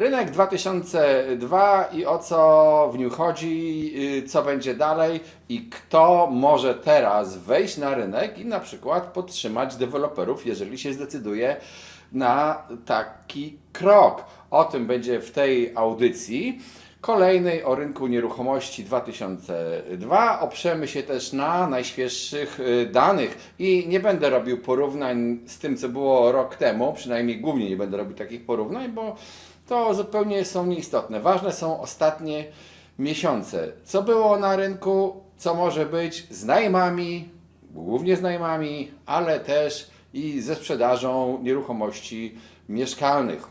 Rynek 2002 i o co w nim chodzi, y, co będzie dalej i kto może teraz wejść na rynek i na przykład podtrzymać deweloperów, jeżeli się zdecyduje na taki krok. O tym będzie w tej audycji. Kolejnej o rynku nieruchomości 2002. Oprzemy się też na najświeższych y, danych i nie będę robił porównań z tym, co było rok temu, przynajmniej głównie nie będę robił takich porównań, bo to zupełnie są nieistotne. Ważne są ostatnie miesiące. Co było na rynku, co może być z najmami, głównie z najmami, ale też i ze sprzedażą nieruchomości mieszkalnych.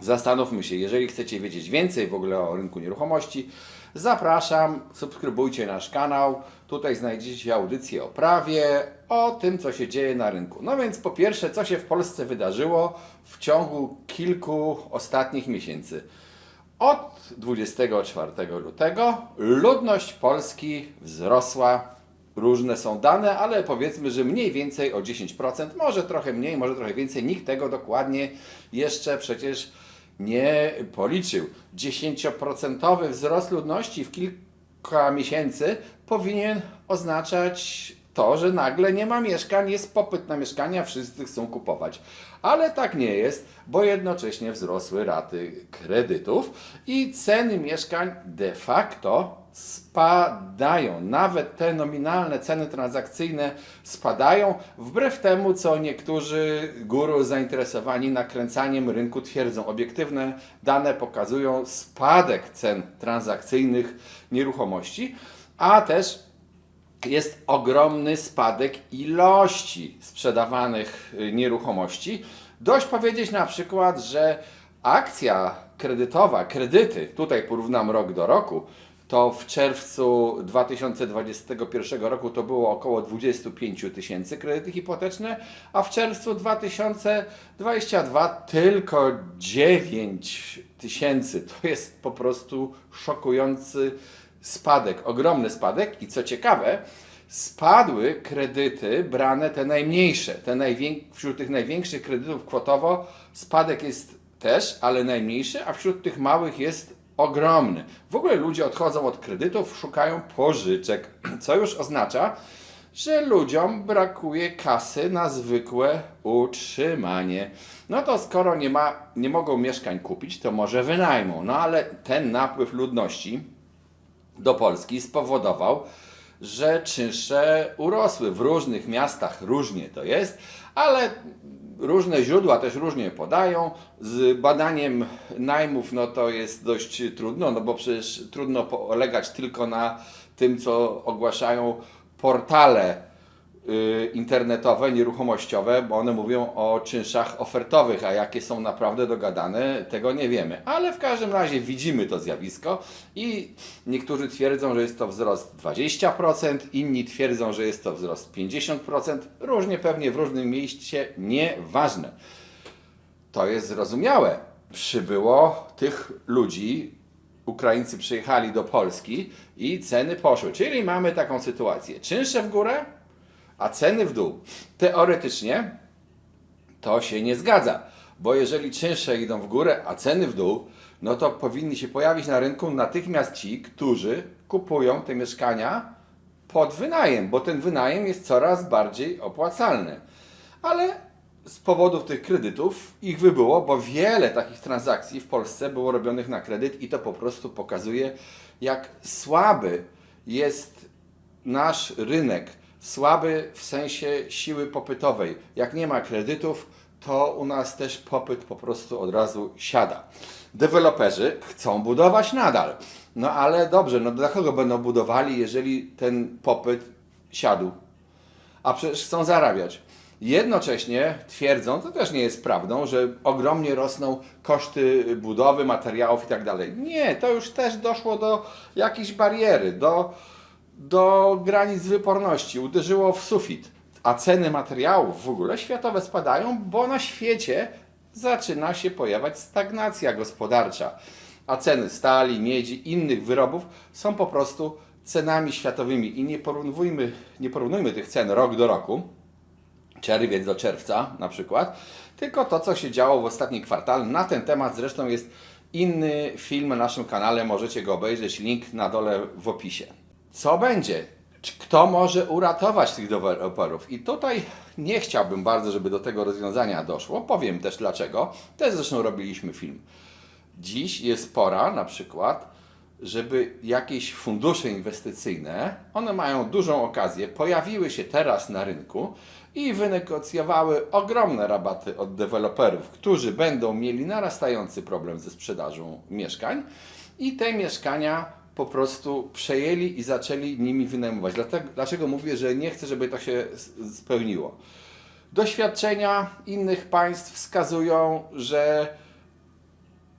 Zastanówmy się, jeżeli chcecie wiedzieć więcej w ogóle o rynku nieruchomości, zapraszam, subskrybujcie nasz kanał. Tutaj znajdziecie audycję o prawie, o tym, co się dzieje na rynku. No więc po pierwsze, co się w Polsce wydarzyło w ciągu kilku ostatnich miesięcy. Od 24 lutego ludność Polski wzrosła. Różne są dane, ale powiedzmy, że mniej więcej o 10%, może trochę mniej, może trochę więcej. Nikt tego dokładnie jeszcze przecież nie policzył. 10% wzrost ludności w kilka miesięcy powinien oznaczać to, że nagle nie ma mieszkań, jest popyt na mieszkania, wszyscy chcą kupować. Ale tak nie jest, bo jednocześnie wzrosły raty kredytów i ceny mieszkań de facto spadają. Nawet te nominalne ceny transakcyjne spadają, wbrew temu, co niektórzy guru zainteresowani nakręcaniem rynku twierdzą. Obiektywne dane pokazują spadek cen transakcyjnych nieruchomości, a też jest ogromny spadek ilości sprzedawanych y, nieruchomości. Dość powiedzieć na przykład, że akcja kredytowa, kredyty, tutaj porównam rok do roku, to w czerwcu 2021 roku to było około 25 tysięcy kredyty hipoteczne, a w czerwcu 2022 tylko 9 tysięcy. To jest po prostu szokujący spadek, ogromny spadek i co ciekawe, spadły kredyty brane te najmniejsze, te najwięk- wśród tych największych kredytów kwotowo spadek jest też, ale najmniejszy, a wśród tych małych jest ogromny. W ogóle ludzie odchodzą od kredytów, szukają pożyczek, co już oznacza, że ludziom brakuje kasy na zwykłe utrzymanie. No to skoro nie, ma, nie mogą mieszkań kupić, to może wynajmą. No ale ten napływ ludności do Polski spowodował, że czynsze urosły. W różnych miastach różnie to jest, ale różne źródła też różnie podają. Z badaniem najmów no to jest dość trudno, no bo przecież trudno polegać tylko na tym, co ogłaszają portale internetowe, nieruchomościowe, bo one mówią o czynszach ofertowych, a jakie są naprawdę dogadane, tego nie wiemy. Ale w każdym razie widzimy to zjawisko i niektórzy twierdzą, że jest to wzrost 20%, inni twierdzą, że jest to wzrost 50%, różnie pewnie w różnym mieście, nieważne. To jest zrozumiałe. Przybyło tych ludzi, Ukraińcy przyjechali do Polski i ceny poszły. Czyli mamy taką sytuację. Czynsze w górę, a ceny w dół. Teoretycznie to się nie zgadza, bo jeżeli czynsze idą w górę, a ceny w dół, no to powinni się pojawić na rynku natychmiast ci, którzy kupują te mieszkania pod wynajem, bo ten wynajem jest coraz bardziej opłacalny. Ale z powodów tych kredytów ich wybyło, bo wiele takich transakcji w Polsce było robionych na kredyt i to po prostu pokazuje, jak słaby jest nasz rynek. Słaby w sensie siły popytowej. Jak nie ma kredytów, to u nas też popyt po prostu od razu siada. Deweloperzy chcą budować nadal. No ale dobrze, no dla kogo będą budowali, jeżeli ten popyt siadł? a przecież chcą zarabiać. Jednocześnie twierdzą, to też nie jest prawdą, że ogromnie rosną koszty budowy, materiałów i tak. Nie, to już też doszło do jakiejś bariery, do, do granic wyporności, uderzyło w sufit. A ceny materiałów w ogóle światowe spadają, bo na świecie zaczyna się pojawiać stagnacja gospodarcza. A ceny stali, miedzi, innych wyrobów są po prostu cenami światowymi i nie porównujmy, nie porównujmy tych cen rok do roku, czerwiec do czerwca na przykład, tylko to, co się działo w ostatnim kwartale. Na ten temat zresztą jest inny film na naszym kanale, możecie go obejrzeć, link na dole w opisie. Co będzie? Kto może uratować tych deweloperów? I tutaj nie chciałbym bardzo, żeby do tego rozwiązania doszło. Powiem też dlaczego. Też zresztą robiliśmy film. Dziś jest pora na przykład, żeby jakieś fundusze inwestycyjne, one mają dużą okazję, pojawiły się teraz na rynku i wynegocjowały ogromne rabaty od deweloperów, którzy będą mieli narastający problem ze sprzedażą mieszkań i te mieszkania po prostu przejęli i zaczęli nimi wynajmować. Dlatego, dlaczego mówię, że nie chcę, żeby to się s- spełniło? Doświadczenia innych państw wskazują, że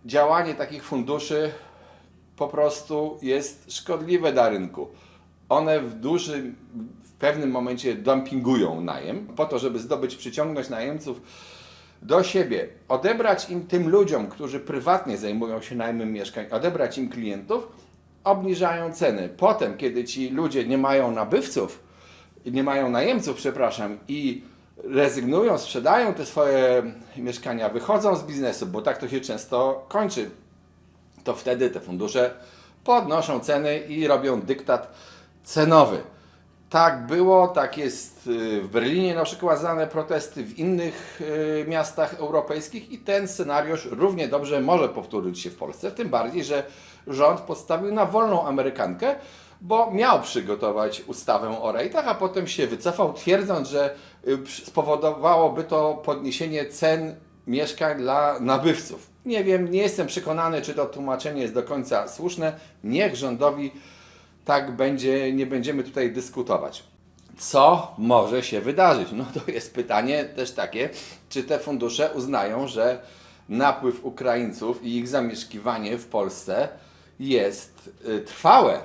działanie takich funduszy po prostu jest szkodliwe dla rynku. One w dużym, w pewnym momencie dumpingują najem, po to, żeby zdobyć, przyciągnąć najemców do siebie, odebrać im tym ludziom, którzy prywatnie zajmują się najmem mieszkań, odebrać im klientów, obniżają ceny. Potem, kiedy ci ludzie nie mają nabywców, nie mają najemców, przepraszam, i rezygnują, sprzedają te swoje mieszkania, wychodzą z biznesu, bo tak to się często kończy to wtedy te fundusze podnoszą ceny i robią dyktat cenowy. Tak było, tak jest y, w Berlinie na przykład znane protesty, w innych y, miastach europejskich i ten scenariusz równie dobrze może powtórzyć się w Polsce, tym bardziej, że rząd postawił na wolną Amerykankę, bo miał przygotować ustawę o rejtach, a potem się wycofał, twierdząc, że y, spowodowałoby to podniesienie cen mieszkań dla nabywców. Nie wiem, nie jestem przekonany, czy to tłumaczenie jest do końca słuszne. Niech rządowi tak będzie, nie będziemy tutaj dyskutować. Co może się wydarzyć? No to jest pytanie też takie, czy te fundusze uznają, że napływ Ukraińców i ich zamieszkiwanie w Polsce jest y, trwałe.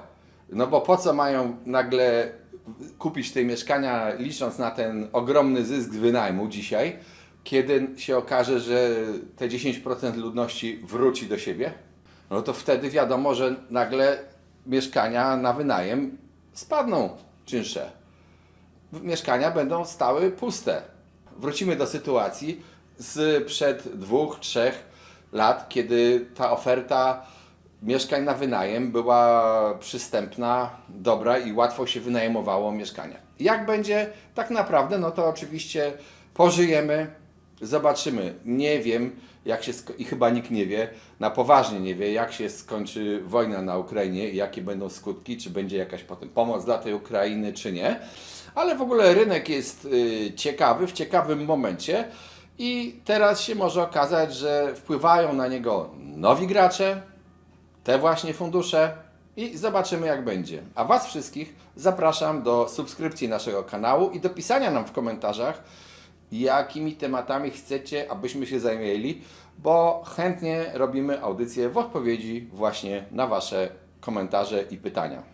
No bo po co mają nagle kupić te mieszkania, licząc na ten ogromny zysk wynajmu dzisiaj, kiedy się okaże, że te 10% ludności wróci do siebie? No to wtedy wiadomo, że nagle mieszkania na wynajem spadną czynsze. Mieszkania będą stały puste. Wrócimy do sytuacji sprzed dwóch, trzech lat, kiedy ta oferta mieszkań na wynajem była przystępna, dobra i łatwo się wynajmowało mieszkania. Jak będzie tak naprawdę, no to oczywiście pożyjemy, zobaczymy. Nie wiem, jak się i chyba nikt nie wie, na poważnie nie wie, jak się skończy wojna na Ukrainie i jakie będą skutki, czy będzie jakaś potem pomoc dla tej Ukrainy, czy nie. Ale w ogóle rynek jest y, ciekawy, w ciekawym momencie i teraz się może okazać, że wpływają na niego nowi gracze, te właśnie fundusze i zobaczymy jak będzie. A Was wszystkich zapraszam do subskrypcji naszego kanału i do pisania nam w komentarzach, jakimi tematami chcecie, abyśmy się zajęli, bo chętnie robimy audycje w odpowiedzi właśnie na Wasze komentarze i pytania.